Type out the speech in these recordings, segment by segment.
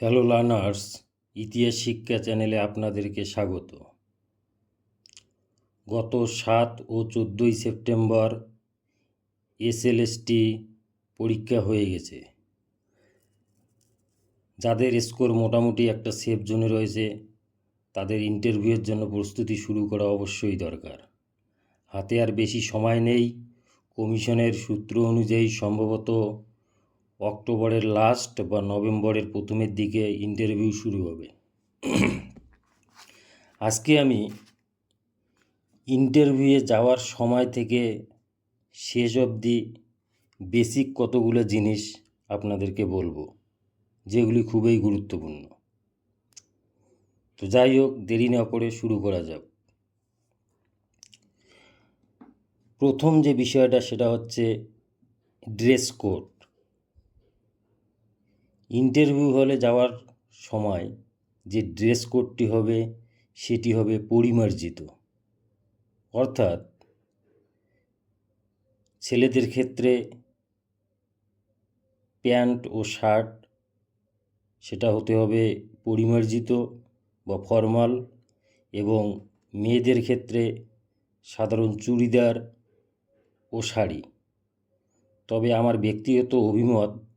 Hello learners ইতিহাস শিক্ষা চ্যানেলে আপনাদেরকে স্বাগত। গত সাত ও চোদ্দোই সেপ্টেম্বর এসএলএসটি পরীক্ষা হয়ে গেছে। যাদের স্কোর মোটামুটি একটা সেফ জোনে রয়েছে, তাদের ইন্টারভিউয়ের জন্য প্রস্তুতি শুরু করা অবশ্যই দরকার। হাতে আর বেশি সময় নেই, কমিশনের সূত্র অনুযায়ী সম্ভবত অক্টোবরের লাস্ট বা নভেম্বরের প্রথমের দিকে ইন্টারভিউ শুরু হবে। আজকে আমি ইন্টারভিউয়ে যাওয়ার সময় থেকে শেষ অবধি বেসিক কতগুলো জিনিস আপনাদেরকে বলব, যেগুলি খুবই গুরুত্বপূর্ণ। তো যাই হোক, দেরি না করে শুরু করা যাক। প্রথম যে বিষয়টা, সেটা হচ্ছে ড্রেস কোড ইন্টারভিউ হলে যাওয়ার সময় যে ড্রেস কোডটি হবে, সেটি হবে পরিমার্জিত। অর্থাৎ ছেলেদের ক্ষেত্রে প্যান্ট ও শার্ট, সেটা হতে হবে পরিমার্জিত বা ফর্মাল এবং মেয়েদের ক্ষেত্রে সাধারণ চুড়িদার ও শাড়ি। তবে আমার ব্যক্তিগত অভিমত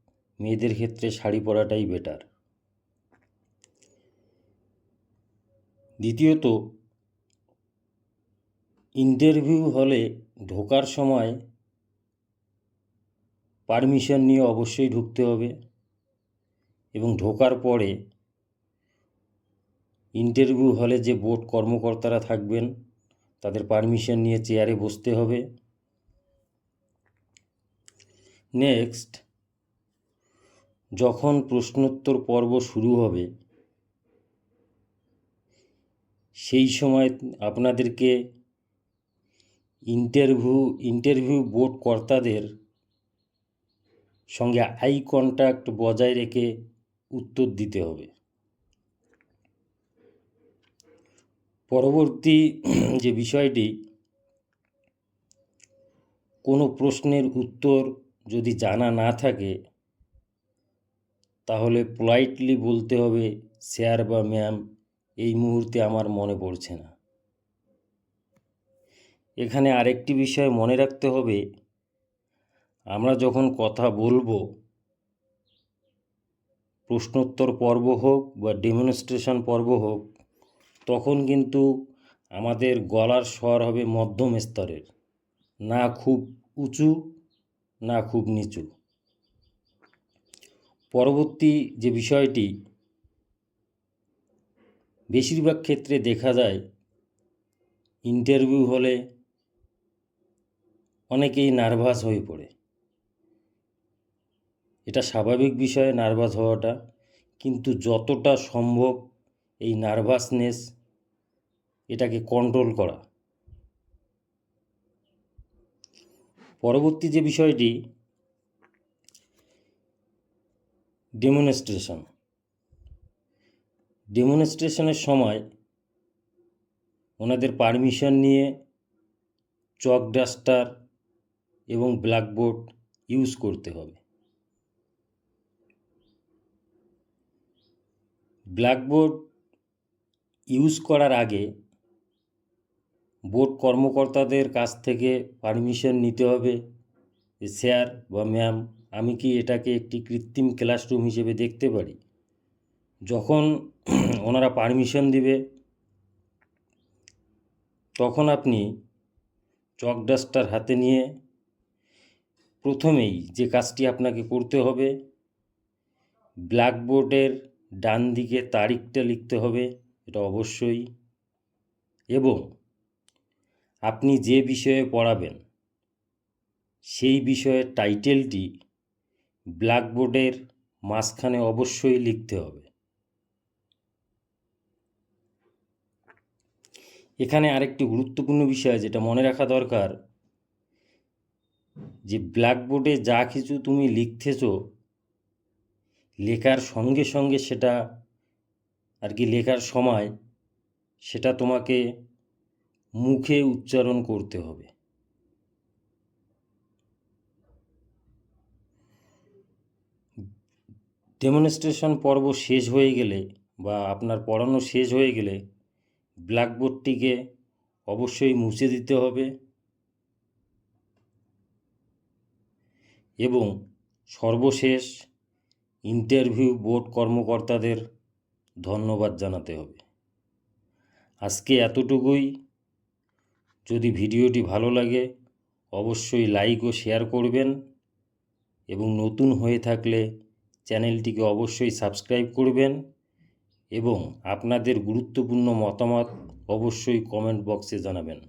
মেয়েদের ক্ষেত্রে শাড়ি পরাটাই বেটার দ্বিতীয়ত ইন্টারভিউ হলে ঢোকার সময় পারমিশন নিয়ে অবশ্যই ঢুকতে হবে এবং ঢোকার পরে ইন্টারভিউ হলে যে বোর্ড কর্মকর্তারা থাকবেন, তাদের পারমিশন নিয়ে চেয়ারে বসতে হবে। নেক্সট যখন প্রশ্নোত্তর পর্ব শুরু হবে, সেই সময় আপনাদেরকে ইন্টারভিউ ইন্টারভিউ বোর্ড কর্তাদের সঙ্গে আই কন্ট্যাক্ট বজায় রেখে উত্তর দিতে হবে। পরবর্তী যে বিষয়টি, কোনো প্রশ্নের উত্তর যদি জানা না থাকে তাহলে পোলাইটলি বলতে হবে স্যার বা ম্যাম এই মুহূর্তে আমার মনে পড়ছে না। এখানে আরেকটি বিষয় মনে রাখতে হবে, আমরা যখন কথা বলব, প্রশ্নোত্তর পর্ব হোক বা ডেমনস্ট্রেশন পর্ব হোক, তখন কিন্তু আমাদের গলার স্বর হবে মধ্যম স্তরের, না খুব উঁচু, না খুব নিচু। পরবর্তী যে বিষয়টি, বেশিরভাগ ক্ষেত্রে দেখা যায় ইন্টারভিউ হলে অনেকেই নার্ভাস হয়ে পড়ে। এটা স্বাভাবিক বিষয় নার্ভাস হওয়াটা, কিন্তু যতটা সম্ভব এই নার্ভাসনেস এটাকে কন্ট্রোল করা। পরবর্তী যে বিষয়টি ডেমনস্ট্রেশন ডেমনস্ট্রেশনের সময় ওনাদের পারমিশন নিয়ে চক ডাস্টার এবং ব্ল্যাকবোর্ড ইউজ করতে হবে। ব্ল্যাকবোর্ড ইউজ করার আগে বোর্ড কর্মকর্তাদের কাছ থেকে পারমিশন নিতে হবে স্যার বা ম্যাম আমি কি এটাকে একটি কৃত্রিম ক্লাসরুম হিসেবে দেখতে পারি? যখন ওনারা পারমিশন দিবে, তখন আপনি চক ডাস্টার হাতে নিয়ে প্রথমেই যে কাজটি আপনাকে করতে হবে, ব্ল্যাকবোর্ডের ডান দিকে তারিখটা লিখতে হবে, এটা অবশ্যই। এবং আপনি যে বিষয়ে পড়াবেন, সেই বিষয়ের টাইটেলটি ব্ল্যাকবোর্ডের মাঝখানে অবশ্যই লিখতে হবে। এখানে আরেকটি গুরুত্বপূর্ণ বিষয় যেটা মনে রাখা দরকার, যে ব্ল্যাকবোর্ডে যা কিছু তুমি লিখতেছ, লেখার সঙ্গে সঙ্গে সেটা আর কি লেখার সময় সেটা তোমাকে মুখে উচ্চারণ করতে হবে। ডেমনস্ট্রেশন পর্ব শেষ হয়ে গেলে বা আপনার পড়ানো শেষ হয়ে গেলে ব্ল্যাকবোর্ডটিকে অবশ্যই মুছে দিতে হবে এবং সর্বশেষ ইন্টারভিউ বোর্ড কর্মকর্তাদের ধন্যবাদ জানাতে হবে। আজকে এতটুকুই। যদি ভিডিওটি ভালো লাগে, অবশ্যই লাইক ও শেয়ার করবেন এবং নতুন হয়ে থাকলে চ্যানেলটিকে অবশ্যই সাবস্ক্রাইব করবেন এবং আপনাদের গুরুত্বপূর্ণ মতামত অবশ্যই কমেন্ট বক্সে জানাবেন।